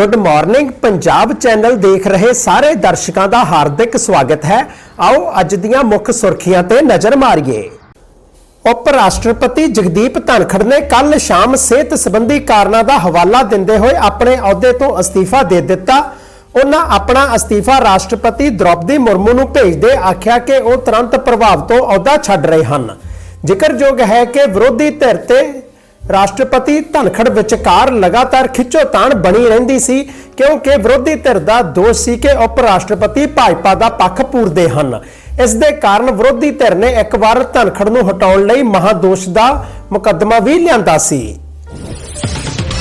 Good morning Punjab channel ਦੇਖ ਰਹੇ ਸਾਰੇ ਦਰਸ਼ਕਾਂ ਦਾ ਹਾਰਦਿਕ ਸਵਾਗਤ ਹੈ। ਆਓ ਅੱਜ ਦੀਆਂ ਮੁੱਖ ਸੁਰਖੀਆਂ ਤੇ ਨਜ਼ਰ ਮਾਰੀਏ। ਉਪ ਰਾਸ਼ਟਰਪਤੀ ਜਗਦੀਪ ਧਨਖੜ ਨੇ ਕੱਲ ਸ਼ਾਮ ਸਿਹਤ ਸੰਬੰਧੀ ਕਾਰਨਾਂ ਦਾ ਹਵਾਲਾ ਦਿੰਦੇ ਹੋਏ ਆਪਣੇ ਅਹੁਦੇ ਤੋਂ ਅਸਤੀਫਾ ਦੇ ਦਿੱਤਾ। ਉਹਨਾਂ ਆਪਣਾ ਅਸਤੀਫਾ ਰਾਸ਼ਟਰਪਤੀ ਦ੍ਰੋਪਦੀ ਮੁਰਮੂ ਨੂੰ ਭੇਜਦੇ ਆਖਿਆ ਕਿ ਉਹ ਤੁਰੰਤ ਪ੍ਰਭਾਵ ਤੋਂ ਅਹੁਦਾ ਛੱਡ ਰਹੇ ਹਨ। ਜ਼ਿਕਰਯੋਗ ਹੈ ਕਿ ਵਿਰੋਧੀ ਧਿਰ ਤੇ ਰਾਸ਼ਟਰਪਤੀ ਧਨਖੜ ਵਿਚਕਾਰ ਲਗਾਤਾਰ ਖਿੱਚੋਤਾਣ ਬਣੀ ਰਹਿੰਦੀ ਸੀ, ਕਿਉਂਕਿ ਵਿਰੋਧੀ ਧਿਰ ਦਾ ਦੋਸ਼ ਸੀ ਕਿ ਉਪ ਰਾਸ਼ਟਰਪਤੀ ਭਾਜਪਾ ਦਾ ਪੱਖ ਪੂਰਦੇ ਹਨ। ਇਸ ਦੇ ਕਾਰਨ ਵਿਰੋਧੀ ਧਿਰ ਨੇ ਇੱਕ ਵਾਰ ਧਨਖੜ ਨੂੰ ਹਟਾਉਣ ਲਈ ਮਹਾਦੋਸ਼ ਦਾ ਮੁਕੱਦਮਾ ਵੀ ਲਿਆਂਦਾ ਸੀ।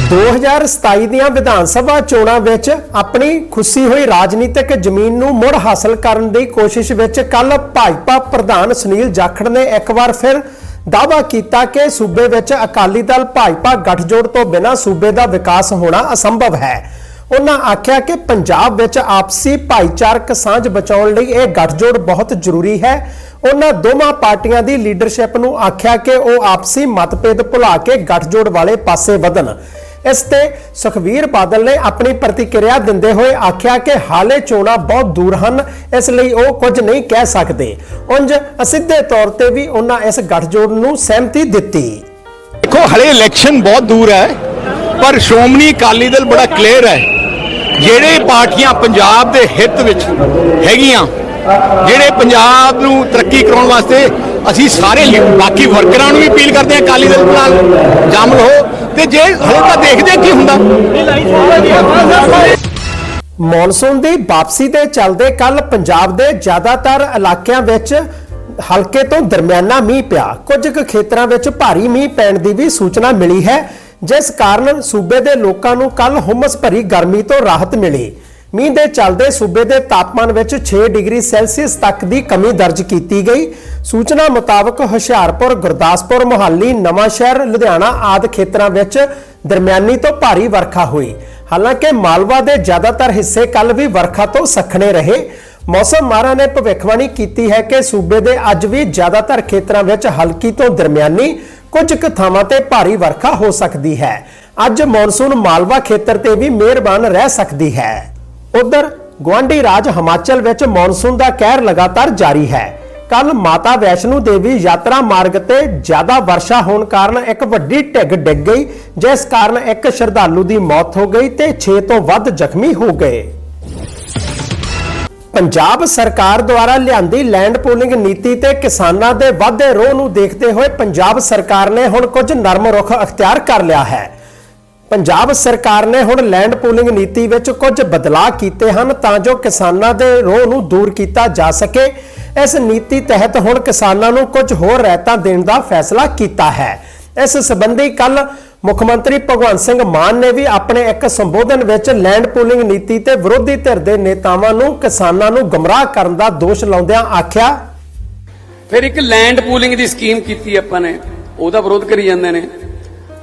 2027 ਦੀਆਂ ਵਿਧਾਨ ਸਭਾ ਚੋਣਾਂ ਵਿੱਚ ਆਪਣੀ ਖੁੱਸੀ ਹੋਈ ਰਾਜਨੀਤਿਕ ਜ਼ਮੀਨ ਨੂੰ ਮੁੜ ਹਾਸਲ ਕਰਨ ਦੀ ਕੋਸ਼ਿਸ਼ ਵਿੱਚ ਕੱਲ ਭਾਜਪਾ ਪ੍ਰਧਾਨ ਸੁਨੀਲ ਜਾਖੜ ਨੇ ਇੱਕ ਵਾਰ ਫਿਰ ਦਾਅਵਾ ਕੀਤਾ ਕਿ ਸੂਬੇ ਵਿੱਚ ਅਕਾਲੀ ਦਲ ਭਾਜਪਾ ਗੱਠਜੋੜ ਤੋਂ ਬਿਨਾਂ ਸੂਬੇ ਦਾ ਵਿਕਾਸ ਹੋਣਾ ਅਸੰਭਵ ਹੈ। ਉਹਨਾਂ ਆਖਿਆ ਕਿ ਪੰਜਾਬ ਵਿੱਚ ਆਪਸੀ ਭਾਈਚਾਰਕ ਸਾਂਝ ਬਚਾਉਣ ਲਈ ਇਹ ਗੱਠਜੋੜ ਬਹੁਤ ਜ਼ਰੂਰੀ ਹੈ। ਉਹਨਾਂ ਦੋਵਾਂ ਪਾਰਟੀਆਂ ਦੀ ਲੀਡਰਸ਼ਿਪ ਨੂੰ ਆਖਿਆ ਕਿ ਉਹ ਆਪਸੀ ਮਤਭੇਦ ਭੁਲਾ ਕੇ ਗੱਠਜੋੜ ਵਾਲੇ ਪਾਸੇ ਵਧਣ। ਇਸ ਤੇ ਸੁਖਵੀਰ ਬਾਦਲ ਨੇ ਆਪਣੀ ਪ੍ਰਤੀਕਿਰਿਆ ਦਿੰਦੇ ਹੋਏ ਆਖਿਆ ਕਿ ਹਾਲੇ ਚੋਣਾਂ ਬਹੁਤ ਦੂਰ ਹਨ, ਇਸ ਲਈ ਉਹ ਕੁਝ ਨਹੀਂ ਕਹਿ ਸਕਦੇ। ਉਂਝ ਅਸਿੱਧੇ ਤੌਰ ਤੇ ਵੀ ਉਹਨਾਂ ਇਸ ਗੱਠਜੋੜ ਨੂੰ ਸਹਿਮਤੀ ਦਿੱਤੀ। ਦੇਖੋ, ਹਲੇ ਇਲੈਕਸ਼ਨ ਬਹੁਤ ਦੂਰ ਹੈ, ਪਰ ਸ਼੍ਰੋਮਣੀ ਅਕਾਲੀ ਦਲ ਬੜਾ ਕਲੀਅਰ ਹੈ। ਜਿਹੜੇ ਪਾਰਟੀਆਂ ਪੰਜਾਬ ਦੇ ਹਿੱਤ ਵਿੱਚ ਹੈਗੀਆਂ, ਜਿਹੜੇ ਪੰਜਾਬ ਨੂੰ ਤਰੱਕੀ ਕਰਾਉਣ ਵਾਸਤੇ ਅਸੀਂ ਸਾਰੇ ਬਾਕੀ ਵਰਕਰਾਂ ਨੂੰ ਵੀ ਅਪੀਲ ਕਰਦੇ ਹਾਂ ਅਕਾਲੀ ਦਲ ਨਾਲ। ਸ਼ਾਮਲ ਹੋ ਤੇ ਜੇ ਹਲੇ ਤਾਂ ਦੇਖਦੇ ਕੀ ਹੁੰਦਾ। ਮੌਨਸੂਨ ਦੀ ਵਾਪਸੀ ਦੇ ਚੱਲਦੇ ਕੱਲ ਪੰਜਾਬ ਦੇ ਜ਼ਿਆਦਾਤਰ ਇਲਾਕਿਆਂ ਵਿੱਚ ਹਲਕੇ ਤੋਂ ਦਰਮਿਆਨਾ ਮੀਂਹ ਪਿਆ। ਕੁਝ ਕੁ ਖੇਤਰਾਂ ਵਿੱਚ ਭਾਰੀ ਮੀਂਹ ਪੈਣ ਦੀ ਵੀ ਸੂਚਨਾ ਮਿਲੀ ਹੈ। ਜਿਸ ਕਾਰਨ ਸੂਬੇ ਦੇ ਲੋਕਾਂ ਨੂੰ ਕੱਲ ਹੁਮਸ ਭਰੀ ਗਰਮੀ ਤੋਂ ਰਾਹਤ ਮਿਲੀ। ਮੀਂਹ ਦੇ ਚੱਲਦੇ ਸੂਬੇ ਦੇ ਤਾਪਮਾਨ ਵਿੱਚ 6 ਡਿਗਰੀ ਸੈਲਸੀਅਸ ਤੱਕ ਦੀ ਕਮੀ ਦਰਜ ਕੀਤੀ ਗਈ। ਸੂਚਨਾ ਮੁਤਾਬਕ ਹੁਸ਼ਿਆਰਪੁਰ, ਗੁਰਦਾਸਪੁਰ, ਮੁਹਾਲੀ, ਨਵਾਂਸ਼ਹਿਰ, ਲੁਧਿਆਣਾ ਆਦਿ ਖੇਤਰਾਂ ਵਿੱਚ ਦਰਮਿਆਨੀ ਤੋਂ ਭਾਰੀ ਵਰਖਾ ਹੋਈ। ਹਾਲਾਂਕਿ ਮਾਲਵਾ ਦੇ ਜ਼ਿਆਦਾਤਰ ਹਿੱਸੇ ਕੱਲ ਵੀ ਵਰਖਾ ਤੋਂ ਸਖਣੇ ਰਹੇ। ਮੌਸਮ ਮਾਹਰਾਂ ਨੇ ਭਵਿੱਖਬਾਣੀ ਕੀਤੀ ਹੈ ਕਿ ਸੂਬੇ ਦੇ ਅੱਜ ਵੀ ਜ਼ਿਆਦਾਤਰ ਖੇਤਰਾਂ ਵਿੱਚ ਹਲਕੀ ਤੋਂ ਦਰਮਿਆਨੀ ਕੁਝ ਕੁ ਥਾਵਾਂ ਤੇ ਭਾਰੀ ਵਰਖਾ ਹੋ ਸਕਦੀ ਹੈ। ਅੱਜ ਮੌਨਸੂਨ ਮਾਲਵਾ ਖੇਤਰ ਤੇ ਵੀ ਮਿਹਰਬਾਨ ਰਹਿ ਸਕਦੀ ਹੈ। ਉਧਰ ਗਵਾਂਡੀ ਰਾਜ ਹਿਮਾਚਲ ਵਿੱਚ ਮੌਨਸੂਨ ਦਾ ਕਹਿਰ ਲਗਾਤਾਰ ਜਾਰੀ ਹੈ। ਕੱਲ ਮਾਤਾ ਵੈਸ਼ਨੂ ਦੇਵੀ ਯਾਤਰਾ ਮਾਰਗ ਤੇ ਜ਼ਿਆਦਾ ਵਰਸ਼ਾ ਹੋਣ ਕਾਰਨ ਇੱਕ ਵੱਡੀ ਢਿੱਗ ਡਿੱਗ ਗਈ, ਜਿਸ ਕਾਰਨ ਇੱਕ ਸ਼ਰਧਾਲੂ ਦੀ ਮੌਤ ਹੋ ਗਈ ਤੇ 6 ਤੋਂ ਵੱਧ ਜ਼ਖਮੀ ਹੋ ਗਏ। ਪੰਜਾਬ ਸਰਕਾਰ ਦੁਆਰਾ ਲਿਆਂਦੀ ਲੈਂਡ ਪੂਲਿੰਗ ਨੀਤੀ ਤੇ ਕਿਸਾਨਾਂ ਦੇ ਵਾਧੇ ਰੋਹ ਨੂੰ ਦੇਖਦੇ ਹੋਏ ਪੰਜਾਬ ਸਰਕਾਰ ਨੇ ਹੁਣ ਕੁਝ ਨਰਮ ਰੁਖ ਅਖਤਿਆਰ ਕਰ ਲਿਆ ਹੈ। ਪੰਜਾਬ ਸਰਕਾਰ ਨੇ ਹੁਣ ਲੈਂਡ ਪੂਲਿੰਗ ਨੀਤੀ ਵਿੱਚ ਕੁਝ ਬਦਲਾਅ ਕੀਤੇ ਹਨ ਤਾਂ ਜੋ ਕਿਸਾਨਾਂ ਦੇ ਰੋਹ ਨੂੰ ਦੂਰ ਕੀਤਾ ਜਾ ਸਕੇ। ਇਸ ਨੀਤੀ ਤਹਿਤ ਹੁਣ ਕਿਸਾਨਾਂ ਨੂੰ ਕੁਝ ਹੋਰ ਰਹਿਤਾਂ ਦੇਣ ਦਾ ਫੈਸਲਾ ਕੀਤਾ ਹੈ। ਇਸ ਸੰਬੰਧੀ ਕੱਲ ਮੁੱਖ ਮੰਤਰੀ ਭਗਵੰਤ ਸਿੰਘ ਮਾਨ ਨੇ ਵੀ ਆਪਣੇ ਇੱਕ ਸੰਬੋਧਨ ਵਿੱਚ ਲੈਂਡ ਪੂਲਿੰਗ ਨੀਤੀ ਤੇ ਵਿਰੋਧੀ ਧਿਰ ਦੇ ਨੇਤਾਵਾਂ ਨੂੰ ਕਿਸਾਨਾਂ ਨੂੰ ਗਮਰਾਹ ਕਰਨ ਦਾ ਦੋਸ਼ ਲਾਉਂਦਿਆਂ ਆਖਿਆ। ਫਿਰ ਇੱਕ ਲੈਂਡ ਪੂਲਿੰਗ ਦੀ ਸਕੀਮ ਕੀਤੀ ਆਪਾਂ ਨੇ, ਉਹਦਾ ਵਿਰੋਧ ਕਰੀ ਜਾਂਦੇ ਨੇ।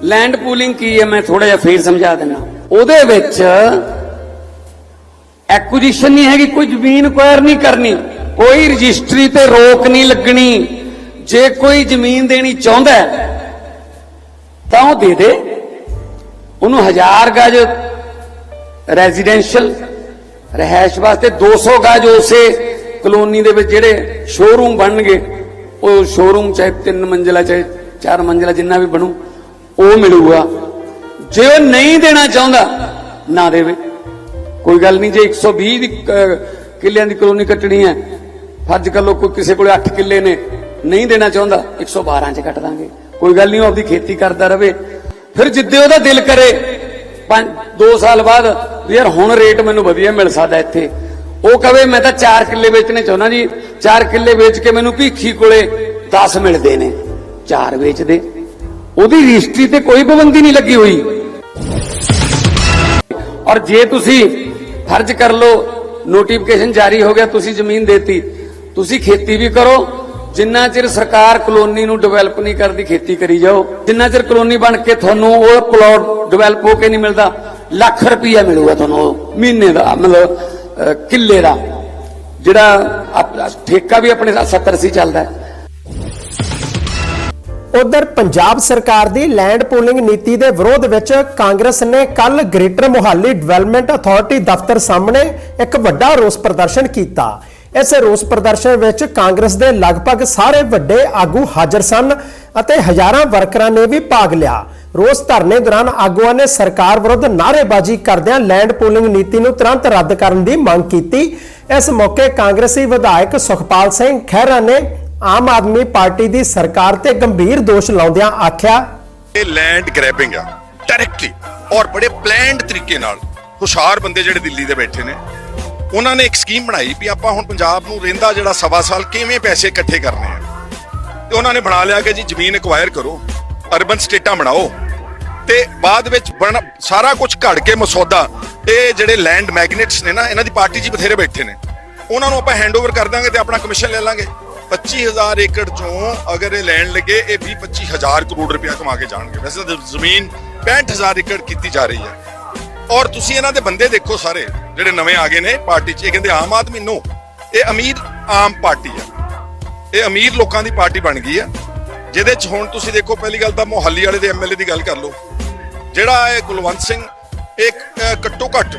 ਲੈਂਡ ਪੂਲਿੰਗ ਕੀ ਹੈ? ਮੈਂ ਥੋੜਾ ਜਿਹਾ ਫੇਰ ਸਮਝਾ ਦਿੰਦਾ। ਉਹਦੇ ਵਿੱਚ ਐਕੁਜੀਸ਼ਨ ਨਹੀਂ ਹੈਗੀ, ਕੋਈ ਜ਼ਮੀਨ ਅਕਵਾਇਰ ਨਹੀਂ ਕਰਨੀ, ਕੋਈ ਰਜਿਸਟਰੀ ਤੇ ਰੋਕ ਨਹੀਂ ਲੱਗਣੀ। ਜੇ ਕੋਈ ਜ਼ਮੀਨ ਦੇਣੀ ਚਾਹੁੰਦਾ ਤਾਂ ਉਹ ਦੇ ਦੇ। ਉਹਨੂੰ ਹਜ਼ਾਰ ਗਜ ਰੈਜ਼ੀਡੈਂਸ਼ੀਅਲ ਰਹਿائش ਵਾਸਤੇ 200 ਗਜ ਉਸੇ ਕਲੋਨੀ ਦੇ ਵਿੱਚ ਜਿਹੜੇ ਸ਼ੋਰੂਮ ਬਣਨਗੇ, ਉਹ ਸ਼ੋਰੂਮ ਚਾਹੇ ਤਿੰਨ ਮੰਜ਼ਲਾ, ਚਾਹੇ ਚਾਰ ਮੰਜ਼ਲਾ ਜਿੰਨਾ ਵੀ ਬਣੂ ਉਹ ਮਿਲੂਗਾ। ਜੇ ਉਹ ਨਹੀਂ ਦੇਣਾ ਚਾਹੁੰਦਾ, ਨਾ ਦੇਵੇ। ਕੋਈ ਗੱਲ ਨਹੀਂ, ਜੇ 120 ਦੀ ਕਿੱਲਿਆਂ ਦੀ ਕਲੋਨੀ ਕੱਟਣੀ ਹੈ ਫਰਜ਼ ਕਰ ਲਓ, ਕੋਈ ਕਿਸੇ ਕੋਲੇ 8 ਕਿੱਲੇ ਨੇ, ਨਹੀਂ ਦੇਣਾ ਚਾਹੁੰਦਾ 112 ਚ ਕੱਟ ਦਾਂਗੇ। ਕੋਈ ਗੱਲ ਨਹੀਂ, ਉਹ ਆਪਦੀ ਖੇਤੀ ਕਰਦਾ ਰਵੇ। ਫਿਰ ਜਿੱਦੇ ਉਹਦਾ ਦਿਲ ਕਰੇ 2 ਸਾਲ ਬਾਅਦ, ਵੀ ਯਾਰ ਹੁਣ ਰੇਟ ਮੈਨੂੰ ਵਧੀਆ ਮਿਲ ਸਕਦਾ ਇੱਥੇ। ਉਹ ਕਵੇ, ਮੈਂ ਤਾਂ 4 ਕਿੱਲੇ ਵੇਚਣੇ ਚਾਹੁੰਦਾ ਜੀ। 4 ਕਿੱਲੇ ਵੇਚ ਕੇ ਮੈਨੂੰ ਭੀਖੀ ਕੋਲੇ 10 ਮਿਲਦੇ ਨੇ। 4 ਵੇਚ ਦੇ ਉਹਦੀ ਰਜਿਸਟਰੀ ਤੇ ਕੋਈ ਪਾਬੰਦੀ ਨਹੀਂ ਲੱਗੀ ਹੋਈ। ਔਰ ਜੇ ਤੁਸੀਂ ਫਰਜ਼ ਕਰ ਲਓ ਨੋਟੀਫਿਕੇਸ਼ਨ ਜਾਰੀ ਹੋ ਗਿਆ, ਤੁਸੀਂ ਜ਼ਮੀਨ ਦੇਤੀ, ਤੁਸੀਂ ਖੇਤੀ ਵੀ ਕਰੋ, ਜਿੰਨਾ ਚਿਰ ਸਰਕਾਰ ਕਲੋਨੀ ਨੂੰ ਡਿਵੈਲਪ ਨਹੀਂ ਕਰਦੀ, ਖੇਤੀ ਕਰੀ ਜਾਓ। ਜਿੰਨਾ ਚਿਰ ਕਲੋਨੀ ਬਣ ਕੇ ਤੁਹਾਨੂੰ ਉਹ ਪਲਾਟ ਡਿਵੈਲਪ ਹੋ ਕੇ ਨਹੀਂ ਮਿਲਦਾ, ਲੱਖ ਰੁਪਈਆ ਮਿਲੂਗਾ ਤੁਹਾਨੂੰ ਮਹੀਨੇ ਦਾ, ਮਤਲਬ ਕਿੱਲੇ ਦਾ। ਜਿਹੜਾ ਠੇਕਾ ਵੀ ਆਪਣੇ 70 ਸੀ ਚੱਲਦਾ ਹੈ। ਉਧਰ ਪੰਜਾਬ ਸਰਕਾਰ ਦੀ ਲੈਂਡ ਪੂਲਿੰਗ ਨੀਤੀ ਦੇ ਵਿਰੋਧ ਵਿੱਚ ਕਾਂਗਰਸ ਨੇ ਕੱਲ ਗ੍ਰੇਟਰ ਮੁਹਾਲੀ ਡਿਵੈਲਪਮੈਂਟ ਅਥਾਰਟੀ ਦਫ਼ਤਰ ਸਾਹਮਣੇ ਇੱਕ ਵੱਡਾ ਰੋਸ ਪ੍ਰਦਰਸ਼ਨ ਕੀਤਾ। ਇਸ ਰੋਸ ਪ੍ਰਦਰਸ਼ਨ ਵਿੱਚ ਕਾਂਗਰਸ ਦੇ ਲਗਭਗ ਸਾਰੇ ਵੱਡੇ ਆਗੂ ਹਾਜ਼ਰ ਸਨ ਅਤੇ ਹਜ਼ਾਰਾਂ ਵਰਕਰਾਂ ਨੇ ਵੀ ਭਾਗ ਲਿਆ। ਰੋਸ ਧਰਨੇ ਦੌਰਾਨ ਆਗੂਆਂ ਨੇ ਸਰਕਾਰ ਵਿਰੁੱਧ ਨਾਅਰੇਬਾਜ਼ੀ ਕਰਦਿਆਂ ਲੈਂਡ ਪੂਲਿੰਗ ਨੀਤੀ ਨੂੰ ਤੁਰੰਤ ਰੱਦ ਕਰਨ ਦੀ ਮੰਗ ਕੀਤੀ। ਇਸ ਮੌਕੇ ਕਾਂਗਰਸੀ ਵਿਧਾਇਕ ਸੁਖਪਾਲ ਸਿੰਘ ਖਹਿਰਾ ਨੇ ਆਮ ਆਦਮੀ ਪਾਰਟੀ ਦੀ ਸਰਕਾਰ ਤੇ ਗੰਭੀਰ ਦੋਸ਼ ਲਾਉਂਦਿਆਂ ਆਖਿਆ, ਇਹ ਲੈਂਡ ਗ੍ਰੈਬਿੰਗ ਆ ਡਾਇਰੈਕਟਲੀ ਔਰ ਬੜੇ ਪਲਾਨਡ ਤਰੀਕੇ ਨਾਲ। ਹੁਸ਼ਿਆਰ ਬੰਦੇ ਜਿਹੜੇ ਦਿੱਲੀ ਦੇ ਬੈਠੇ ਨੇ, ਉਹਨਾਂ ਨੇ ਇੱਕ ਸਕੀਮ ਬਣਾਈ ਵੀ ਆਪਾਂ ਹੁਣ ਪੰਜਾਬ ਨੂੰ ਰਹਿੰਦਾ ਜਿਹੜਾ ਸਵਾ ਸਾਲ ਕਿਵੇਂ ਪੈਸੇ ਇਕੱਠੇ ਕਰਨੇ ਆ। ਤੇ ਉਹਨਾਂ ਨੇ ਬਣਾ ਲਿਆ ਕਿ ਜੀ ਜ਼ਮੀਨ ਐਕਵਾਇਰ ਕਰੋ ਅਰਬਨ ਸਟੇਟਾਂ ਬਣਾਓ, ਤੇ ਬਾਅਦ ਵਿੱਚ ਬਣ, ਸਾਰਾ ਕੁਝ ਘੜ ਕੇ ਮਸੌਦਾ ਇਹ ਜਿਹੜੇ ਲੈਂਡ ਮੈਗਨੇਟਸ ਨੇ ਨਾ, ਇਹਨਾਂ ਦੀ ਪਾਰਟੀ 'ਚ ਬਥੇਰੇ ਬੈਠੇ ਨੇ। ਉਹਨਾਂ ਨੂੰ ਆਪਾਂ ਹੈਂਡਓਵਰ ਕਰ ਦਾਂਗੇ ਤੇ ਆਪਣਾ ਕਮਿਸ਼ਨ ਲੈ ਲਾਂਗੇ। 25000 ਏਕੜ ਚੋਂ ਅਗਰ ਇਹ ਲੈਣ ਲੱਗੇ, ਇਹ 20 25000 ਕਰੋੜ ਰੁਪਇਆ ਕਮਾ ਕੇ ਜਾਣਗੇ। ਵੈਸੇ ਤਾਂ ਜ਼ਮੀਨ 65000 ਏਕੜ ਕੀਤੀ ਜਾ ਰਹੀ ਹੈ। ਔਰ ਤੁਸੀਂ ਇਹਨਾਂ ਦੇ ਬੰਦੇ ਦੇਖੋ ਸਾਰੇ, ਜਿਹੜੇ ਨਵੇਂ ਆ ਗਏ ਨੇ ਪਾਰਟੀ 'ਚ। ਇਹ ਕਹਿੰਦੇ ਆਮ ਆਦਮੀ ਨੂੰ ਇਹ ਅਮੀਰ ਆਮ ਪਾਰਟੀ ਹੈ। ਇਹ ਅਮੀਰ ਲੋਕਾਂ ਦੀ ਪਾਰਟੀ ਬਣ ਗਈ ਹੈ। ਜਿਹਦੇ 'ਚ ਹੁਣ ਤੁਸੀਂ ਦੇਖੋ, ਪਹਿਲੀ ਗੱਲ ਤਾਂ ਮੋਹਾਲੀ ਵਾਲੇ ਦੇ ਐਮਐਲਏ ਦੀ ਗੱਲ ਕਰ ਲਓ। ਜਿਹੜਾ ਇਹ ਕੁਲਵੰਤ ਸਿੰਘ, ਇੱਕ ਘੱਟੋ ਘੱਟ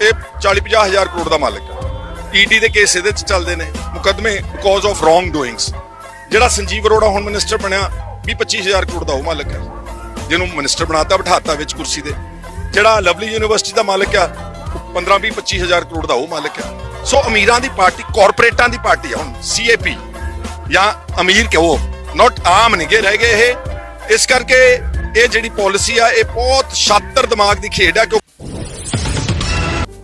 ਇਹ 40 50 ਹਜ਼ਾਰ ਕਰੋੜ ਦਾ ਮਾਲਕ ਹੈ। ਈਡੀ ਦੇ ਕੇਸ ਇਹਦੇ 'ਚ ਚੱਲਦੇ ਨੇ, ਮੁਕੱਦਮੇ ਬਿਕੋਜ਼ ਆਫ ਰੋਂਗ ਡੂਇੰਗਸ ਜਿਹੜਾ ਸੰਜੀਵ ਅਰੋੜਾ ਹੁਣ ਮਿਨਿਸਟਰ ਬਣਿਆ 20 25 ਹਜ਼ਾਰ ਕਰੋੜ ਦਾ ਉਹ ਮਾਲਕ ਹੈ। ਜਿਹਨੂੰ ਮਿਨਿਸਟਰ ਬਣਾਤਾ, ਬਿਠਾਤਾ ਵਿੱਚ ਕੁਰਸੀ ਦੇ ਜਿਹੜਾ ਲਵਲੀ ਯੂਨੀਵਰਸਿਟੀ ਦਾ ਮਾਲਕ ਆ 15 20 25 ਹਜ਼ਾਰ ਕਰੋੜ ਦਾ ਉਹ ਮਾਲਕ ਆ ਸੋ ਅਮੀਰਾਂ ਦੀ ਪਾਰਟੀ ਕਾਰਪੋਰੇਟਾਂ ਦੀ ਪਾਰਟੀ ਆ ਹੁਣ ਸੀਏਪੀ ਜਾਂ ਅਮੀਰ ਕਹੋ ਨਾਟ ਆਮ ਨਹੀਂ ਰਹਿ ਗਏ ਇਹ। ਇਸ ਕਰਕੇ ਇਹ ਜਿਹੜੀ ਪਾਲਿਸੀ ਆ, ਇਹ ਬਹੁਤ ਸ਼ਾਤਰ ਦਿਮਾਗ ਦੀ ਖੇਡ ਆ ਕਿ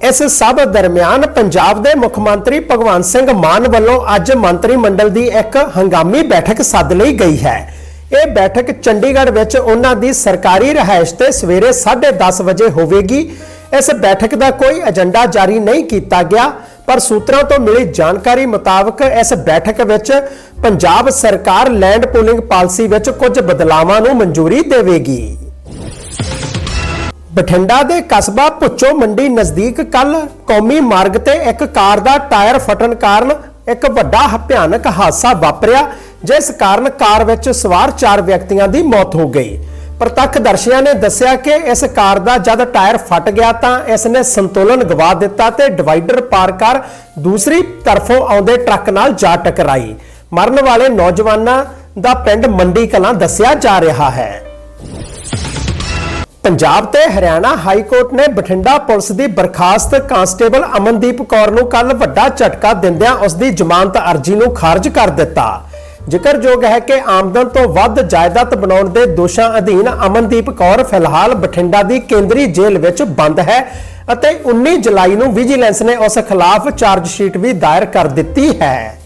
ਇਸ ਸਭ ਦਰਮਿਆਨ ਪੰਜਾਬ ਦੇ ਮੁੱਖ ਮੰਤਰੀ ਭਗਵੰਤ ਸਿੰਘ ਮਾਨ ਵੱਲੋਂ ਅੱਜ ਮੰਤਰੀ ਮੰਡਲ ਦੀ ਇੱਕ ਹੰਗਾਮੀ ਬੈਠਕ ਸੱਦ ਲਈ ਗਈ ਹੈ। ਇਹ ਬੈਠਕ ਚੰਡੀਗੜ੍ਹ ਵਿੱਚ ਉਹਨਾਂ ਦੀ ਸਰਕਾਰੀ ਰਿਹਾਇਸ਼ ਤੇ ਸਵੇਰੇ 10:30 ਵਜੇ ਹੋਵੇਗੀ। ਇਸ ਬੈਠਕ ਦਾ ਕੋਈ ਏਜੰਡਾ ਜਾਰੀ ਨਹੀਂ ਕੀਤਾ ਗਿਆ, ਪਰ ਸੂਤਰਾਂ ਤੋਂ ਮਿਲੀ ਜਾਣਕਾਰੀ ਮੁਤਾਬਕ ਇਸ ਬੈਠਕ ਵਿੱਚ ਪੰਜਾਬ ਸਰਕਾਰ ਲੈਂਡ ਪੂਲਿੰਗ ਪਾਲਿਸੀ ਵਿੱਚ ਕੁਝ ਬਦਲਾਵਾਂ ਨੂੰ ਮਨਜ਼ੂਰੀ ਦੇਵੇਗੀ। ਬਠਿੰਡਾ ਦੇ ਕਸਬਾ ਭੁੱਚੋ ਮੰਡੀ ਨਜ਼ਦੀਕ ਕੱਲ ਕੌਮੀ ਮਾਰਗ ਤੇ ਇੱਕ ਕਾਰ ਦਾ ਟਾਇਰ ਫਟਣ ਕਾਰਨ ਇੱਕ ਵੱਡਾ ਭਿਆਨਕ ਹਾਦਸਾ ਵਾਪਰਿਆ, ਜਿਸ ਕਾਰਨ ਕਾਰ ਵਿੱਚ ਸਵਾਰ 4 ਵਿਅਕਤੀਆਂ ਦੀ ਮੌਤ ਹੋ ਗਈ। ਪ੍ਰਤੱਖਦਰਸ਼ੀਆਂ ਨੇ ਦੱਸਿਆ ਕਿ ਇਸ ਕਾਰ ਦਾ ਜਦ ਟਾਇਰ ਫਟ ਗਿਆ ਤਾਂ ਇਸ ਨੇ ਸੰਤੁਲਨ ਗਵਾ ਦਿੱਤਾ ਤੇ ਡਿਵਾਈਡਰ ਪਾਰ ਕਰ ਦੂਸਰੀ ਤਰਫੋਂ ਆਉਂਦੇ ਟਰੱਕ ਨਾਲ ਜਾ ਟਕਰਾਈ। ਮਰਨ ਵਾਲੇ ਨੌਜਵਾਨਾਂ ਦਾ ਪਿੰਡ ਮੰਡੀ ਕਲਾਂ ਦੱਸਿਆ ਜਾ ਰਿਹਾ ਹੈ। ਪੰਜਾਬ ਤੇ ਹਰਿਆਣਾ ਹਾਈ ਕੋਰਟ ਨੇ ਬਠਿੰਡਾ ਪੁਲਿਸ ਦੀ ਬਰਖਾਸਤ ਕਾਂਸਟੇਬਲ ਅਮਨਦੀਪ ਕੌਰ ਨੂੰ ਕੱਲ ਵੱਡਾ ਝਟਕਾ ਦਿੰਦਿਆਂ ਉਸ ਦੀ ਜ਼ਮਾਨਤ ਅਰਜ਼ੀ ਨੂੰ ਖਾਰਜ ਕਰ ਦਿੱਤਾ। ਜ਼ਿਕਰਯੋਗ ਹੈ ਕਿ ਆਮਦਨ ਤੋਂ ਵੱਧ ਜਾਇਦਾਦ ਬਣਾਉਣ ਦੇ ਦੋਸ਼ਾਂ ਅਧੀਨ ਅਮਨਦੀਪ ਕੌਰ ਫਿਲਹਾਲ ਬਠਿੰਡਾ ਦੀ ਕੇਂਦਰੀ ਜੇਲ੍ਹ ਵਿੱਚ ਬੰਦ ਹੈ ਅਤੇ 19 ਜੁਲਾਈ ਨੂੰ ਵਿਜੀਲੈਂਸ ਨੇ ਉਸ ਖਿਲਾਫ ਚਾਰਜ ਸ਼ੀਟ ਵੀ ਦਾਇਰ ਕਰ ਦਿੱਤੀ ਹੈ।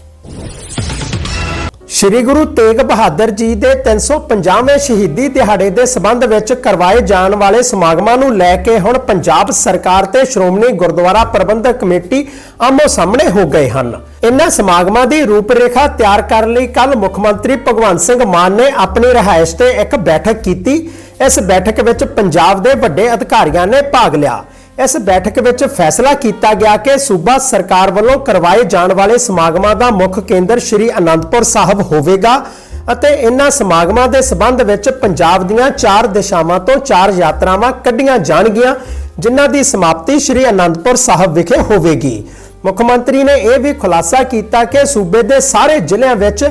ਸ਼੍ਰੀ ਗੁਰੂ ਤੇਗ ਬਹਾਦਰ ਜੀ ਦੇ 350ਵੇਂ ਸ਼ਹੀਦੀ ਦਿਹਾੜੇ ਦੇ ਸਬੰਧ ਵਿੱਚ ਕਰਵਾਏ ਜਾਣ ਵਾਲੇ ਸਮਾਗਮਾਂ ਨੂੰ ਲੈ ਕੇ ਹੁਣ ਪੰਜਾਬ ਸਰਕਾਰ ਤੇ ਸ਼੍ਰੋਮਣੀ ਗੁਰਦੁਆਰਾ ਪ੍ਰਬੰਧਕ ਕਮੇਟੀ ਆਮੋ ਸਾਹਮਣੇ ਹੋ ਗਏ ਹਨ। ਇਨ੍ਹਾਂ ਸਮਾਗਮਾਂ ਦੀ ਰੂਪਰੇਖਾ ਤਿਆਰ ਕਰਨ ਲਈ ਕੱਲ ਮੁੱਖ ਮੰਤਰੀ ਭਗਵੰਤ ਸਿੰਘ ਮਾਨ ਨੇ ਆਪਣੀ ਰਿਹਾਇਸ਼ ਤੇ ਇੱਕ ਬੈਠਕ ਕੀਤੀ। ਇਸ ਬੈਠਕ ਵਿੱਚ ਪੰਜਾਬ ਦੇ ਵੱਡੇ ਅਧਿਕਾਰੀਆਂ ਨੇ ਭਾਗ ਲਿਆ। ਇਸ ਬੈਠਕ ਵਿੱਚ ਫੈਸਲਾ ਕੀਤਾ ਗਿਆ ਕਿ ਸੂਬਾ ਸਰਕਾਰ ਵੱਲੋਂ ਕਰਵਾਏ ਜਾਣ ਵਾਲੇ ਸਮਾਗਮਾਂ ਦਾ ਮੁੱਖ ਕੇਂਦਰ ਸ੍ਰੀ ਅਨੰਦਪੁਰ ਸਾਹਿਬ ਹੋਵੇਗਾ ਅਤੇ ਇਨ੍ਹਾਂ ਸਮਾਗਮਾਂ ਦੇ ਸਬੰਧ ਵਿੱਚ ਪੰਜਾਬ ਦੀਆਂ ਚਾਰ ਦਿਸ਼ਾਵਾਂ ਤੋਂ ਚਾਰ ਯਾਤਰਾਵਾਂ ਕੱਢੀਆਂ ਜਾਣਗੀਆਂ, ਜਿਨ੍ਹਾਂ ਦੀ ਸਮਾਪਤੀ ਸ੍ਰੀ ਅਨੰਦਪੁਰ ਸਾਹਿਬ ਵਿਖੇ ਹੋਵੇਗੀ। ਮੁੱਖ ਮੰਤਰੀ ਨੇ ਇਹ ਵੀ ਖੁਲਾਸਾ ਕੀਤਾ ਕਿ ਸੂਬੇ ਦੇ ਸਾਰੇ ਜ਼ਿਲ੍ਹਿਆਂ ਵਿੱਚ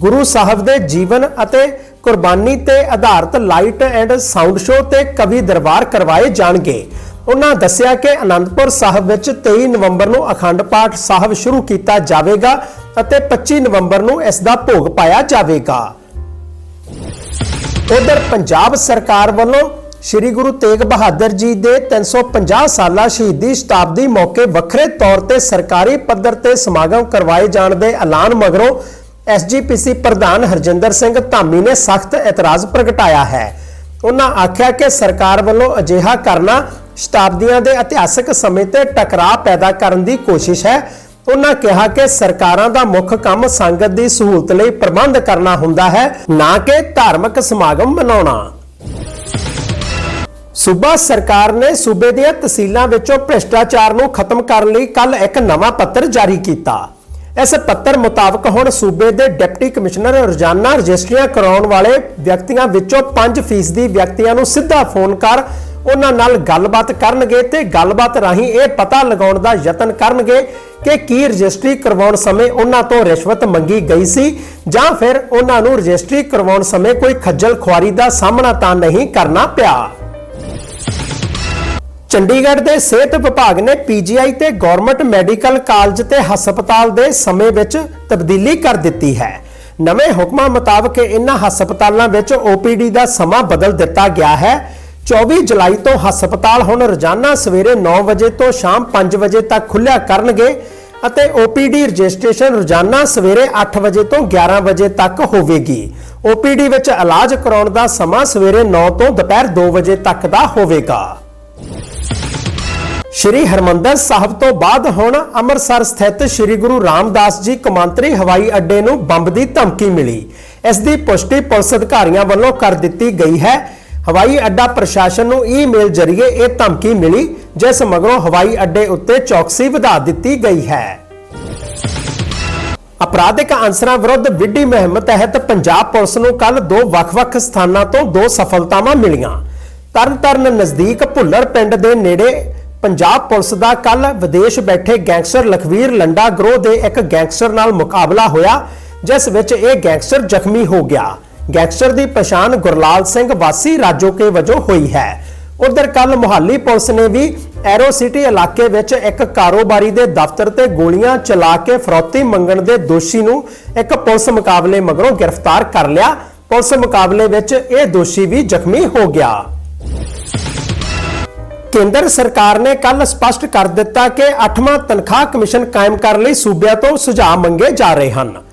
ਗੁਰੂ ਸਾਹਿਬ ਦੇ ਜੀਵਨ ਅਤੇ ਕੁਰਬਾਨੀ ਤੇ ਆਧਾਰਿਤ ਲਾਈਟ ਐਂਡ ਸਾਊਂਡ ਸ਼ੋਅ ਤੇ ਕਵੀ ਦਰਬਾਰ ਕਰਵਾਏ ਜਾਣਗੇ। ਉਹਨਾਂ ਦੱਸਿਆ ਕਿ ਅਨੰਦਪੁਰ ਸਾਹਿਬ ਵਿੱਚ 23 ਨਵੰਬਰ ਨੂੰ ਅਖੰਡ ਪਾਠ ਸਾਹਿਬ ਸ਼ੁਰੂ ਕੀਤਾ ਜਾਵੇਗਾ ਅਤੇ 25 ਨਵੰਬਰ ਨੂੰ ਇਸ ਦਾ ਭੋਗ ਪਾਇਆ ਜਾਵੇਗਾ। ਉਧਰ ਪੰਜਾਬ ਸਰਕਾਰ ਵੱਲੋਂ ਸ੍ਰੀ ਗੁਰੂ ਤੇਗ ਬਹਾਦਰ ਜੀ ਦੇ 350 ਸਾਲਾ ਸ਼ਹੀਦੀ ਸ਼ਤਾਬਦੀ ਮੌਕੇ ਵੱਖਰੇ ਤੌਰ ਤੇ ਸਰਕਾਰੀ ਪੱਧਰ ਤੇ ਸਮਾਗਮ ਕਰਵਾਏ ਜਾਣ ਦੇ ਐਲਾਨ ਮਗਰੋਂ ਐਸਜੀਪੀਸੀ ਪ੍ਰਧਾਨ ਹਰਜਿੰਦਰ ਸਿੰਘ ਧਾਮੀ ਨੇ ਸਖਤ ਇਤਰਾਜ਼ ਪ੍ਰਗਟਾਇਆ ਹੈ। ਉਹਨਾਂ ਆਖਿਆ ਕਿ ਸਰਕਾਰ ਵੱਲੋਂ ਅਜਿਹਾ ਕਰਨਾ ਸ਼ਤਾਬਦੀਆਂ ਦੇ ਇਤਿਹਾਸਕ ਸਮੇਂ ਤੇ ਟਕਰਾਅ ਪੈਦਾ ਕਰਨ ਦੀ ਕੋਸ਼ਿਸ਼ ਹੈ। ਉਹਨਾਂ ਕਿਹਾ ਕਿ ਸਰਕਾਰਾਂ ਦਾ ਮੁੱਖ ਕੰਮ ਸੰਗਤ ਦੀ ਸਹੂਲਤ ਲਈ ਪ੍ਰਬੰਧ ਕਰਨਾ ਹੁੰਦਾ ਹੈ, ਨਾ ਕਿ ਧਾਰਮਿਕ ਸਮਾਗਮ ਮਨਾਉਣਾ। ਸੂਬਾ ਸਰਕਾਰ ਨੇ ਸੂਬੇ ਦੀਆਂ ਤਹਿਸੀਲਾਂ ਵਿੱਚੋਂ ਭ੍ਰਿਸ਼ਟਾਚਾਰ ਨੂੰ ਖਤਮ ਕਰਨ ਲਈ ਕੱਲ ਇੱਕ ਨਵਾਂ ਪੱਤਰ ਜਾਰੀ ਕੀਤਾ। ਇਸ ਪੱਤਰ ਮੁਤਾਬਕ ਹੁਣ ਸੂਬੇ ਦੇ ਡਿਪਟੀ ਕਮਿਸ਼ਨਰ ਰੋਜ਼ਾਨਾ ਰਜਿਸਟਰੀਆਂ ਕਰਾਉਣ ਵਾਲੇ ਵਿਅਕਤੀਆਂ ਵਿੱਚੋਂ 5% ਵਿਅਕਤੀਆਂ ਨੂੰ ਸਿੱਧਾ ਫੋਨ ਕਰ ਉਹਨਾਂ ਨਾਲ ਗੱਲਬਾਤ ਕਰਨਗੇ ਤੇ ਗੱਲਬਾਤ ਰਾਹੀਂ ਇਹ ਪਤਾ ਲਗਾਉਣ ਦਾ ਯਤਨ ਕਰਨਗੇ ਕਿ ਕੀ ਰਜਿਸਟਰੀ ਕਰਵਾਉਣ ਸਮੇਂ ਉਹਨਾਂ ਤੋਂ ਰਿਸ਼ਵਤ ਮੰਗੀ ਗਈ ਸੀ ਜਾਂ ਫਿਰ ਉਹਨਾਂ ਨੂੰ ਰਜਿਸਟਰੀ ਕਰਵਾਉਣ ਸਮੇਂ ਕੋਈ ਖੱਜਲ ਖੁਆਰੀ ਦਾ ਸਾਹਮਣਾ ਤਾਂ ਨਹੀਂ ਕਰਨਾ ਪਿਆ। ਚੰਡੀਗੜ੍ਹ ਦੇ ਸਿਹਤ ਵਿਭਾਗ ਨੇ ਪੀਜੀਆਈ ਤੇ ਗਵਰਨਮੈਂਟ ਮੈਡੀਕਲ ਕਾਲਜ ਤੇ ਹਸਪਤਾਲ ਦੇ ਸਮੇਂ ਵਿੱਚ ਤਬਦੀਲੀ ਕਰ ਦਿੱਤੀ ਹੈ। ਨਵੇਂ ਹੁਕਮਾਂ ਮੁਤਾਬਕ ਇਹਨਾਂ ਹਸਪਤਾਲਾਂ ਵਿੱਚ ਓਪੀਡੀ ਦਾ ਸਮਾਂ ਬਦਲ ਦਿੱਤਾ ਗਿਆ ਹੈ। 24 ਜੁਲਾਈ ਤੋਂ ਹਸਪਤਾਲ ਹੁਣ ਰੋਜ਼ਾਨਾ ਸਵੇਰੇ 9 ਵਜੇ ਤੋਂ ਸ਼ਾਮ 5 ਵਜੇ ਤੱਕ ਖੁੱਲਿਆ ਕਰਨਗੇ ਅਤੇ ਓਪੀਡੀ ਰਜਿਸਟ੍ਰੇਸ਼ਨ ਰੋਜ਼ਾਨਾ ਸਵੇਰੇ 8 ਵਜੇ ਤੋਂ 11 ਵਜੇ ਤੱਕ ਹੋਵੇਗੀ। ਓਪੀਡੀ ਵਿੱਚ ਇਲਾਜ ਕਰਾਉਣ ਦਾ ਸਮਾਂ ਸਵੇਰੇ 9 ਤੋਂ ਦੁਪਹਿਰ 2 ਵਜੇ ਤੱਕ ਦਾ ਹੋਵੇਗਾ। ਸ਼੍ਰੀ ਹਰਮੰਦਰ ਸਾਹਿਬ ਤੋਂ ਬਾਅਦ ਹੁਣ ਅੰਮ੍ਰਿਤਸਰ ਸਥਿਤ ਸ਼੍ਰੀ ਗੁਰੂ ਰਾਮਦਾਸ ਜੀ ਕੌਮਾਂਤਰੀ ਹਵਾਈ ਅੱਡੇ ਨੂੰ ਬੰਬ ਦੀ ਧਮਕੀ ਮਿਲੀ। ਇਸ ਦੀ ਪੁਸ਼ਟੀ ਪੁਲਿਸ ਅਧਿਕਾਰੀਆਂ ਵੱਲੋਂ ਕਰ ਦਿੱਤੀ ਗਈ ਹੈ। ਹਵਾਈ ਅੱਡਾ ਪ੍ਰਸ਼ਾਸਨ ਨੂੰ ਈਮੇਲ ਜ਼ਰੀਏ ਇਹ ਧਮਕੀ ਮਿਲੀ, ਜਿਸ ਮਗਰੋਂ ਹਵਾਈ ਅੱਡੇ ਉੱਤੇ ਚੌਕਸੀ ਵਧਾ ਦਿੱਤੀ ਗਈ ਹੈ। ਅਪਰਾਧਿਕ ਅਨਸਰਾਂ ਵਿਰੁੱਧ ਵਿੱਢੀ ਮੁਹਿੰਮ ਤਹਿਤ ਪੰਜਾਬ ਪੁਲਿਸ ਨੂੰ ਕੱਲ ਦੋ ਵੱਖ-ਵੱਖ ਸਥਾਨਾਂ ਤੋਂ ਦੋ ਸਫਲਤਾਵਾਂ ਮਿਲੀਆਂ। ਤਰਨਤਾਰਨ ਨਜ਼ਦੀਕ ਭੁੱਲਰ ਪਿੰਡ ਦੇ ਨੇੜੇ ਪੰਜਾਬ ਪੁਲਿਸ ਦਾ ਕੱਲ ਵਿਦੇਸ਼ ਬੈਠੇ ਗੈਂਗਸਟਰ ਲਖਵੀਰ ਲੰਡਾ ਗਰੋਹ ਦੇ ਇੱਕ ਗੈਂਗਸਟਰ ਨਾਲ ਮੁਕਾਬਲਾ ਹੋਇਆ, ਜਿਸ ਵਿੱਚ ਇਹ ਗੈਂਗਸਟਰ ਜ਼ਖਮੀ ਹੋ ਗਿਆ। ਗੈਂਗਸਟਰ ਦੀ ਪਛਾਣ ਗੁਰਲਾਲ ਸਿੰਘ ਵਾਸੀ ਰਾਜੋਕੇ ਵਜੋਂ ਹੋਈ ਹੈ। ਉਧਰ ਕੱਲ ਮੁਹਾਲੀ ਪੁਲਿਸ ਨੇ ਵੀ ਐਰੋ ਸਿਟੀ ਇਲਾਕੇ ਵਿੱਚ ਇੱਕ ਕਾਰੋਬਾਰੀ ਦੇ ਦਫ਼ਤਰ ਤੇ ਗੋਲੀਆਂ ਚਲਾ ਕੇ ਫਰੌਤੀ ਮੰਗਣ ਦੇ ਦੋਸ਼ੀ ਨੂੰ ਇੱਕ ਪੁਲਿਸ ਮੁਕਾਬਲੇ ਮਗਰੋਂ ਗ੍ਰਿਫਤਾਰ ਕਰ ਲਿਆ। ਪੁਲਿਸ ਮੁਕਾਬਲੇ ਵਿੱਚ ਇਹ ਦੋਸ਼ੀ ਵੀ ਜ਼ਖਮੀ ਹੋ ਗਿਆ। ਕੇਂਦਰ ਸਰਕਾਰ ਨੇ ਕੱਲ ਸਪਸ਼ਟ ਕਰ ਦਿੱਤਾ ਕਿ 8ਵਾਂ ਤਨਖਾਹ ਕਮਿਸ਼ਨ ਕਾਇਮ ਕਰਨ ਲਈ ਸੂਬਿਆਂ ਤੋਂ ਸੁਝਾਅ ਮੰਗੇ ਜਾ ਰਹੇ ਹਨ।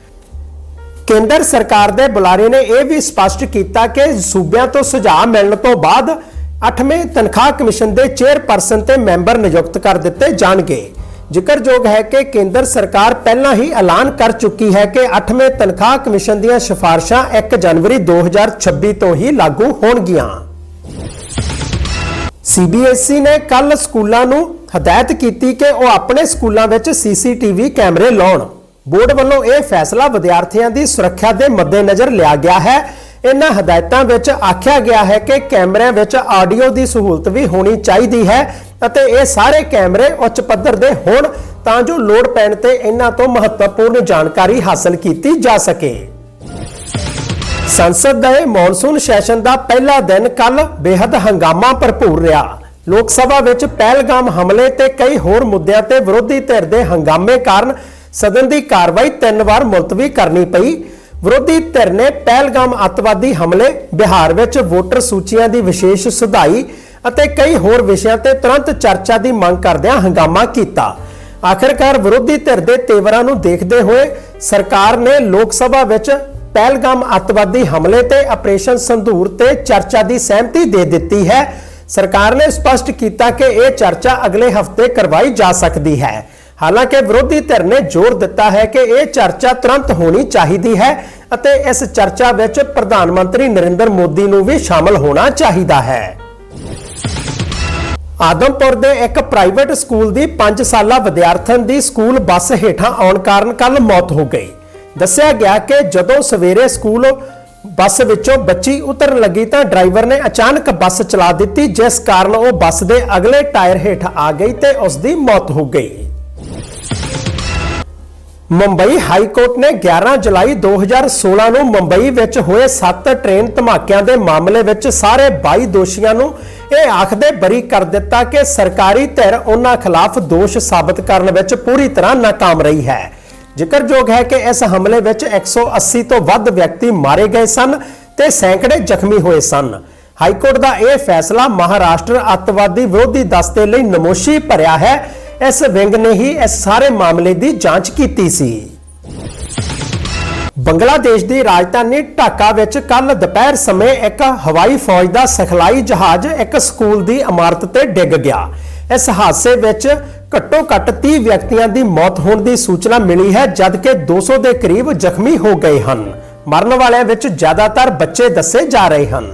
ਕੇਂਦਰ ਸਰਕਾਰ ਦੇ ਬੁਲਾਰੇ ਨੇ ਇਹ ਵੀ ਸਪਸ਼ਟ ਕੀਤਾ ਕਿ ਸੂਬਿਆਂ ਤੋਂ ਸੁਝਾਅ ਮਿਲਣ ਤੋਂ ਬਾਅਦ 8ਵੇਂ ਤਨਖਾਹ ਕਮਿਸ਼ਨ ਦੇ ਚੇਅਰਪਰਸਨ ਤੇ ਮੈਂਬਰ ਨਿਯੁਕਤ ਕਰ ਦਿੱਤੇ ਜਾਣਗੇ। ਜ਼ਿਕਰਯੋਗ ਹੈ ਕਿ ਕੇਂਦਰ ਸਰਕਾਰ ਪਹਿਲਾਂ ਹੀ ਐਲਾਨ ਕਰ ਚੁੱਕੀ ਹੈ ਕਿ 8ਵੇਂ ਤਨਖਾਹ ਕਮਿਸ਼ਨ ਦੀਆਂ ਸਿਫਾਰਸ਼ਾਂ 1 ਜਨਵਰੀ 2026 ਤੋਂ ਹੀ ਲਾਗੂ ਹੋਣਗੀਆਂ। ਸੀਬੀਐਸਈ ਨੇ ਕੱਲ ਸਕੂਲਾਂ ਨੂੰ ਹਦਾਇਤ ਕੀਤੀ ਕਿ ਉਹ ਆਪਣੇ ਸਕੂਲਾਂ ਵਿੱਚ ਸੀਸੀਟੀਵੀ ਕੈਮਰੇ ਲਾਉਣ। ਬੋਰਡ ਵੱਲੋਂ ਇਹ ਫੈਸਲਾ ਵਿਦਿਆਰਥੀਆਂ ਦੀ ਸੁਰੱਖਿਆ ਦੇ ਮੱਦੇਨਜ਼ਰ ਲਿਆ ਗਿਆ ਹੈ। ਇਹਨਾਂ ਹਦਾਇਤਾਂ ਵਿੱਚ ਆਖਿਆ ਗਿਆ ਹੈ ਕਿ ਕੈਮਰਿਆਂ ਵਿੱਚ ਆਡੀਓ ਦੀ ਸਹੂਲਤ ਵੀ ਹੋਣੀ ਚਾਹੀਦੀ ਹੈ ਅਤੇ ਇਹ ਸਾਰੇ ਕੈਮਰੇ ਉੱਚ ਪੱਧਰ ਦੇ ਹੋਣ ਤਾਂ ਜੋ ਲੋੜ ਪੈਣ ਤੇ ਇਹਨਾਂ ਤੋਂ ਮਹੱਤਵਪੂਰਨ ਜਾਣਕਾਰੀ ਹਾਸਲ ਕੀਤੀ ਜਾ ਸਕੇ। ਸੰਸਦ ਦੇ ਮੌਨਸੂਨ ਸੈਸ਼ਨ ਦਾ ਪਹਿਲਾ ਦਿਨ ਕੱਲ ਬੇहद ਹੰਗਾਮਾ ਭਰਪੂਰ ਰਿਹਾ। ਲੋਕ ਸਭਾ ਵਿੱਚ ਪਹਿਲਗਾਮ ਹਮਲੇ ਤੇ ਕਈ ਹੋਰ ਮੁੱਦਿਆਂ ਤੇ ਵਿਰੋਧੀ ਧਿਰ ਦੇ ਹੰਗਾਮੇ ਕਾਰਨ ਸਦਨ ਦੀ ਕਾਰਵਾਈ ਤਿੰਨ ਵਾਰ ਮੁਲਤਵੀ ਕਰਨੀ ਪਈ। ਵਿਰੋਧੀ ਧਿਰ ਨੇ ਪਹਿਲਗਾਮ ਅੱਤਵਾਦੀ ਹਮਲੇ, ਬਿਹਾਰ ਵਿੱਚ ਵੋਟਰ ਸੂਚੀਆਂ ਦੀ ਵਿਸ਼ੇਸ਼ ਸੁਧਾਈ ਅਤੇ ਕਈ ਹੋਰ ਵਿਸ਼ਿਆਂ ਤੇ ਤੁਰੰਤ ਚਰਚਾ ਦੀ ਮੰਗ ਕਰਦਿਆਂ ਹੰਗਾਮਾ ਕੀਤਾ। ਆਖਰਕਾਰ ਵਿਰੋਧੀ ਧਿਰ ਦੇ ਤੇਵਰਾਂ ਨੂੰ ਦੇਖਦੇ ਹੋਏ ਸਰਕਾਰ ਨੇ ਲੋਕ ਸਭਾ ਵਿੱਚ ਪਹਿਲਗਾਮ ਅੱਤਵਾਦੀ ਹਮਲੇ ਤੇ ਆਪਰੇਸ਼ਨ ਸੰਧੂਰ ਤੇ ਚਰਚਾ ਦੀ ਸਹਿਮਤੀ ਦੇ ਦਿੱਤੀ ਹੈ। ਸਰਕਾਰ ਨੇ ਸਪਸ਼ਟ ਕੀਤਾ ਕਿ ਇਹ ਚਰਚਾ ਅਗਲੇ ਹਫ਼ਤੇ ਕਰਵਾਈ ਜਾ ਸਕਦੀ ਹੈ। ਹਾਲਾਂਕਿ ਵਿਰੋਧੀ ਧਿਰ ਨੇ ਜ਼ੋਰ ਦਿੱਤਾ ਹੈ ਕਿ ਇਹ ਚਰਚਾ ਤੁਰੰਤ ਹੋਣੀ ਚਾਹੀਦੀ ਹੈ ਅਤੇ ਇਸ ਚਰਚਾ ਵਿੱਚ ਪ੍ਰਧਾਨ ਮੰਤਰੀ ਨਰਿੰਦਰ ਮੋਦੀ ਨੂੰ ਵੀ ਸ਼ਾਮਲ ਹੋਣਾ ਚਾਹੀਦਾ ਹੈ। ਆਦਮਪੁਰ ਦੇ ਇੱਕ ਪ੍ਰਾਈਵੇਟ ਸਕੂਲ ਦੀ 5 ਸਾਲਾ ਵਿਦਿਆਰਥਣ ਦੀ ਸਕੂਲ ਬੱਸ ਹੇਠਾਂ ਆਉਣ ਕਾਰਨ ਕੱਲ ਮੌਤ ਹੋ ਗਈ। ਦੱਸਿਆ ਗਿਆ ਕਿ ਜਦੋਂ ਸਵੇਰੇ ਸਕੂਲ ਬੱਸ ਵਿੱਚੋਂ ਬੱਚੀ ਉਤਰਨ ਲੱਗੀ ਤਾਂ ਡਰਾਈਵਰ ਨੇ ਅਚਾਨਕ ਬੱਸ ਚਲਾ ਦਿੱਤੀ, ਜਿਸ ਕਾਰਨ ਉਹ ਬੱਸ ਦੇ ਅਗਲੇ ਟਾਇਰ ਹੇਠ ਆ ਗਈ ਤੇ ਉਸ ਦੀ ਮੌਤ ਹੋ ਗਈ। ਮੁੰਬਈ ਹਾਈ ਕੋਰਟ ਨੇ 11 ਜੁਲਾਈ 2016 ਨੂੰ ਮੁੰਬਈ ਵਿੱਚ ਹੋਏ 7 ਟ੍ਰੇਨ ਧਮਾਕਿਆਂ ਦੇ ਮਾਮਲੇ ਵਿੱਚ ਸਾਰੇ 22 ਦੋਸ਼ੀਆਂ ਨੂੰ ਇਹ ਆਖਦੇ ਬਰੀ ਕਰ ਦਿੱਤਾ ਕਿ ਸਰਕਾਰੀ ਧਿਰ ਉਹਨਾਂ ਖਿਲਾਫ ਦੋਸ਼ ਸਾਬਤ ਕਰਨ ਵਿੱਚ ਪੂਰੀ ਤਰ੍ਹਾਂ ਨਾਕਾਮ ਰਹੀ ਹੈ। ਜ਼ਿਕਰਯੋਗ ਹੈ ਕਿ ਇਸ ਹਮਲੇ ਵਿੱਚ 180 ਤੋਂ ਵੱਧ ਵਿਅਕਤੀ ਮਾਰੇ ਗਏ ਸਨ ਤੇ ਸੈਂਕੜੇ ਜ਼ਖਮੀ ਹੋਏ ਸਨ। ਹਾਈ ਕੋਰਟ ਦਾ ਇਹ ਫੈਸਲਾ ਮਹਾਰਾਸ਼ਟਰ ਅੱਤਵਾਦੀ ਵਿਰੋਧੀ ਦਸਤੇ ਲਈ ਨਮੋਸ਼ੀ ਭਰਿਆ ਹੈ ਇਸ ਵਿੰਗ ਨੇ ਹੀ ਇਸ ਸਾਰੇ ਮਾਮਲੇ ਦੀ ਜਾਂਚ ਕੀਤੀ ਸੀ। ਬੰਗਲਾਦੇਸ਼ ਦੀ ਰਾਜਧਾਨੀ ਢਾਕਾ ਵਿੱਚ ਕੱਲ ਦੁਪਹਿਰ ਸਮੇਂ ਇੱਕ ਹਵਾਈ ਫੌਜ ਦਾ ਸਿਖਲਾਈ ਜਹਾਜ਼ ਇੱਕ ਸਕੂਲ ਦੀ ਇਮਾਰਤ ਤੇ ਡਿੱਗ ਗਿਆ। ਇਸ ਹਾਦਸੇ ਵਿੱਚ ਘੱਟੋ ਘੱਟ 30 ਵਿਅਕਤੀਆਂ ਦੀ ਮੌਤ ਹੋਣ ਦੀ ਸੂਚਨਾ ਮਿਲੀ ਹੈ, ਜਦਕਿ 200 ਦੇ ਕਰੀਬ ਜ਼ਖਮੀ ਹੋ ਗਏ ਹਨ। ਮਰਨ ਵਾਲਿਆਂ ਵਿੱਚ ਜ਼ਿਆਦਾਤਰ ਬੱਚੇ ਦੱਸੇ ਜਾ ਰਹੇ ਹਨ।